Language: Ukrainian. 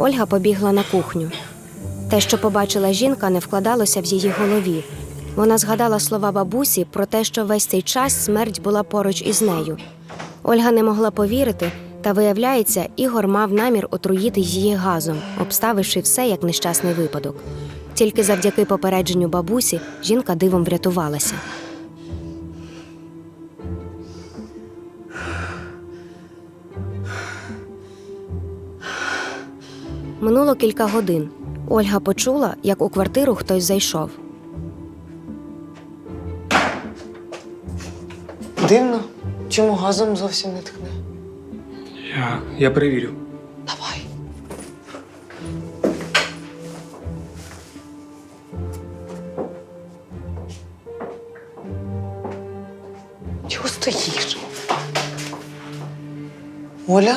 Ольга побігла на кухню. Те, що побачила жінка, не вкладалося в її голові. Вона згадала слова бабусі про те, що весь цей час смерть була поруч із нею. Ольга не могла повірити, та виявляється, Ігор мав намір отруїти її газом, обставивши все як нещасний випадок. Тільки завдяки попередженню бабусі жінка дивом врятувалася. Минуло кілька годин. Ольга почула, як у квартиру хтось зайшов. Дивно, чому газом зовсім не тхне. Я, я перевірю. Давай. Чого стоїш? Оля?